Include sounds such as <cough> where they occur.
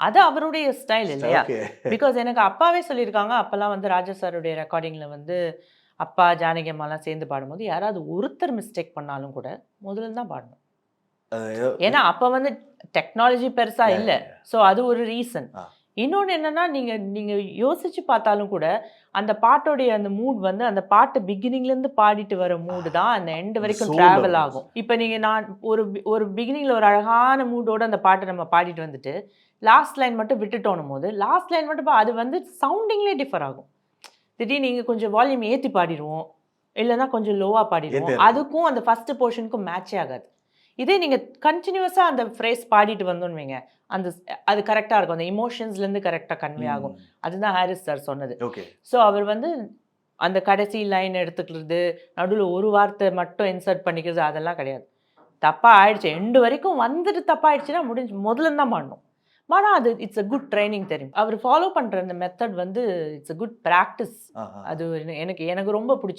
அது அவருடைய ஸ்டைல் இல்லையா? பிகாஸ் <laughs> எனக்கு அப்பாவே சொல்லியிருக்காங்க. அப்போல்லாம் வந்து ராஜா சாருடைய ரெக்கார்டிங்கில் வந்து அப்பா ஜானகி அம்மாலாம் சேர்ந்து பாடும்போது யாராவது ஒருத்தர் மிஸ்டேக் பண்ணாலும் கூட முதல்ல தான் பாடணும். ஏன்னா அப்போ வந்து டெக்னாலஜி பெருசா Yeah, இல்லை. ஸோ அது ஒரு ரீசன். இன்னொன்று என்னன்னா நீங்க நீங்க யோசிச்சு பார்த்தாலும் கூட அந்த பாட்டோடைய அந்த மூட் வந்து அந்த பாட்டு இருந்து பாடிட்டு வர மூடு தான் அந்த எண்ட் வரைக்கும் டிராவல் ஆகும். இப்போ நீங்க நான் ஒரு ஒரு பிகினிங்ல ஒரு அழகான மூடோட அந்த பாட்டை நம்ம பாடிட்டு வந்துட்டு லாஸ்ட் லைன் மட்டும் விட்டுட்டோனும் போது லாஸ்ட் லைன் மட்டும் அது வந்து சவுண்டிங்லேயே டிஃபர் ஆகும். திடீர்னு நீங்க கொஞ்சம் வால்யூம் ஏத்தி பாடிடுவோம் இல்லைன்னா கொஞ்சம் லோவா பாடிடுவோம் அதுக்கும் அந்த ஃபர்ஸ்ட் போர்ஷனுக்கும் மேட்சே ஆகாது. இதே நீங்க கண்டினியூஸா அந்த ஃப்ரேஸ் பாடிட்டு வந்தோன்னு வைங்க. அந்த அது கரெக்டா இருக்கும். அந்த இமோஷன்ஸ்ல இருந்து கரெக்டா கன்வே ஆகும். அதுதான் ஹாரிஸ் சார் சொன்னது. ஓகே. ஸோ அவர் வந்து அந்த கடைசி லைன் எடுத்துக்கிறது நடுவில் ஒரு வார்த்தை மட்டும் இன்சர்ட் பண்ணிக்கிறது அதெல்லாம் கிடையாது. தப்பா ஆயிடுச்சு எண்டு வரைக்கும் வந்துட்டு தப்பாயிடுச்சுன்னா முடிஞ்சு முதல்ல தான் பண்ணணும். ஆனால் அது இட்ஸ் a குட் ட்ரைனிங் தெரியும். அவர் ஃபாலோ பண்ற அந்த மெத்தட் வந்து இட்ஸ் a குட் ப்ராக்டிஸ் அது எனக்கு எனக்கு ரொம்ப பிடிச்சது.